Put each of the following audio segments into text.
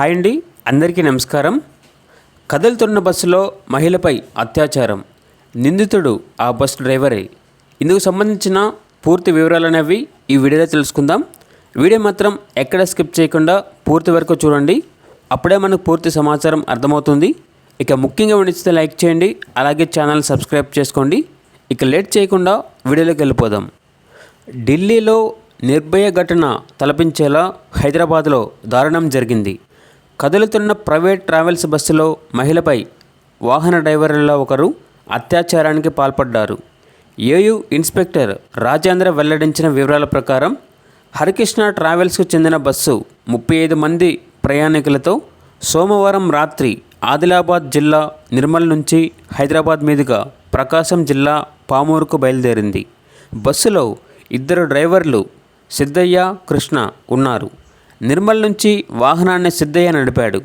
Hi అండి. అందరికీ నమస్కారం. కదులుతున్న బస్సులో మహిళపై అత్యాచారం. నిందితుడు ఆ బస్ డ్రైవరే. ఇందుకు సంబంధించిన పూర్తి వివరాలు అనేవి ఈ వీడియోలో తెలుసుకుందాం. వీడియో మాత్రం ఎక్కడ స్కిప్ చేయకుండా పూర్తి వరకు చూడండి. అప్పుడే మనకు పూర్తి సమాచారం అర్థమవుతుంది. ఇక ముఖ్యంగా వినిస్తే లైక్ చేయండి. అలాగే ఛానల్ సబ్స్క్రైబ్ చేసుకోండి. ఇక లేట్ చేయకుండా వీడియోలోకి వెళ్ళిపోదాం. ఢిల్లీలో నిర్భయ ఘటన తలపించేలా హైదరాబాద్లో దారుణం జరిగింది. కదులుతున్న ప్రైవేట్ ట్రావెల్స్ బస్సులో మహిళపై వాహన డ్రైవర్లలో ఒకరు అత్యాచారానికి పాల్పడ్డారు. ఏయు ఇన్స్పెక్టర్ రాజేంద్ర వెల్లడించిన వివరాల ప్రకారం హరికృష్ణ ట్రావెల్స్కు చెందిన బస్సు ముప్పై ఐదు మంది ప్రయాణికులతో సోమవారం రాత్రి ఆదిలాబాద్ జిల్లా నిర్మల్ నుంచి హైదరాబాద్ మీదుగా ప్రకాశం జిల్లా పామూరుకు బయలుదేరింది. బస్సులో ఇద్దరు డ్రైవర్లు సిద్ధయ్య కృష్ణ ఉన్నారు. నిర్మల్ నుంచి వాహనాన్ని సిద్ధయ్య నడిపాడు.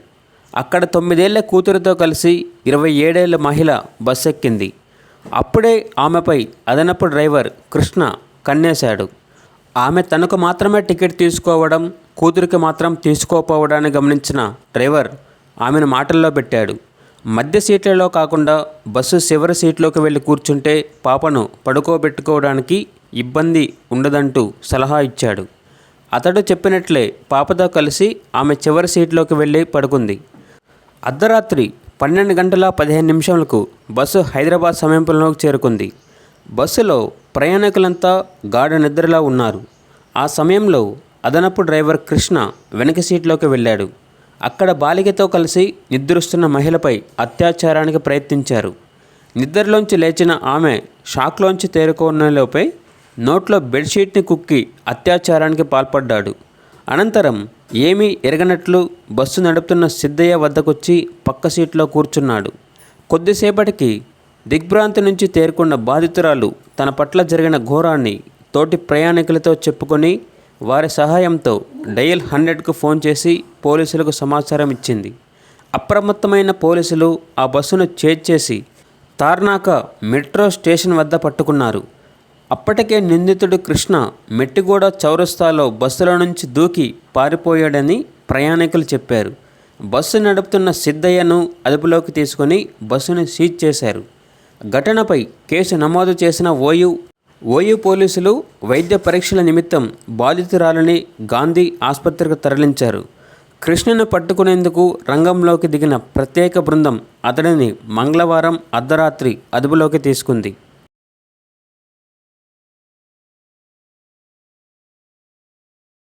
అక్కడ తొమ్మిదేళ్ళ కూతురుతో కలిసి ఇరవై ఏడేళ్ళ మహిళ బస్ ఎక్కింది అప్పుడే ఆమెపై అదనపు డ్రైవర్ కృష్ణ కన్నేశాడు. ఆమె తనకు మాత్రమే టికెట్ తీసుకోవడం కూతురికి మాత్రం తీసుకోకపోవడాన్ని గమనించిన డ్రైవర్ ఆమెను మాటల్లో పెట్టాడు. మధ్య సీట్లలో కాకుండా బస్సు చివరి సీట్లోకి వెళ్ళి కూర్చుంటే పాపను పడుకోబెట్టుకోవడానికి ఇబ్బంది ఉండదంటూ సలహా ఇచ్చాడు. అతడు చెప్పినట్లే పాపతో కలిసి ఆమె చివరి సీట్లోకి వెళ్ళి పడుకుంది. అర్ధరాత్రి పన్నెండు గంటల పదిహేను నిమిషాలకు బస్సు హైదరాబాద్ సమీపంలోకి చేరుకుంది. బస్సులో ప్రయాణికులంతా గాఢ నిద్రలా ఉన్నారు. ఆ సమయంలో అదనపు డ్రైవర్ కృష్ణ వెనక సీట్లోకి వెళ్ళాడు. అక్కడ బాలికతో కలిసి నిద్రిస్తున్న మహిళపై అత్యాచారానికి ప్రయత్నించారు. నిద్రలోంచి లేచిన ఆమె షాక్లోంచి తేరుకున్నలోపే నోట్లో బెడ్షీట్ని కుక్కి అత్యాచారానికి పాల్పడ్డాడు. అనంతరం ఏమీ ఎరగనట్లు బస్సు నడుపుతున్న సిద్ధయ్య వద్దకొచ్చి పక్క సీట్లో కూర్చున్నాడు. కొద్దిసేపటికి దిగ్భ్రాంతి నుంచి తేరుకున్న బాధితురాలు తన పట్ల జరిగిన ఘోరాన్ని తోటి ప్రయాణికులతో చెప్పుకొని వారి సహాయంతో డయల్ హండ్రెడ్కు ఫోన్ చేసి పోలీసులకు సమాచారం ఇచ్చింది. అప్రమత్తమైన పోలీసులు ఆ బస్సును చేర్చేసి తార్నాక మెట్రో స్టేషన్ వద్ద పట్టుకున్నారు. అప్పటికే నిందితుడు కృష్ణ మెట్టిగూడ చౌరస్తాలో బస్సుల నుంచి దూకి పారిపోయాడని ప్రయాణికులు చెప్పారు. బస్సు నడుపుతున్న సిద్ధయ్యను అదుపులోకి తీసుకొని బస్సును సీజ్ చేశారు. ఘటనపై కేసు నమోదు చేసిన ఓయూ ఓయూ పోలీసులు వైద్య పరీక్షల నిమిత్తం బాధితురాలని గాంధీ ఆసుపత్రికి తరలించారు. కృష్ణను పట్టుకునేందుకు రంగంలోకి దిగిన ప్రత్యేక బృందం అతడిని మంగళవారం అర్ధరాత్రి అదుపులోకి తీసుకుంది.